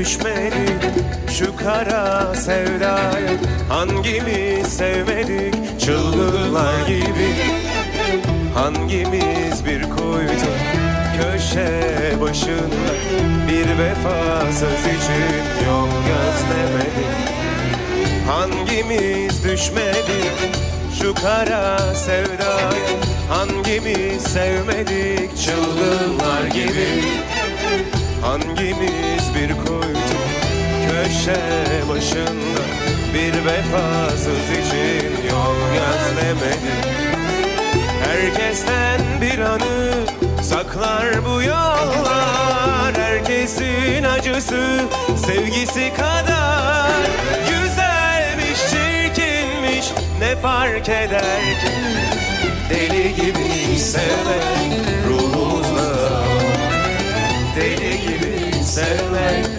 düşmedik şu kara sevdaya? Hangimiz sevmedik çılgınlar gibi? Hangimiz bir kuytu köşe başında? Bir vefasız için yol gözlemedik Hangimiz düşmedik şu kara sevdaya? Hangimiz sevmedik çılgınlar gibi? Hangimiz köşe başında Bir vefasız için yol gözlemedik Herkesten bir anı saklar bu yollar. Herkesin acısı sevgisi kadar. Güzelmiş, çirkinmiş ne fark eder ki? Deli gibi sevmek ruhumuzda. Var Deli gibi sevmek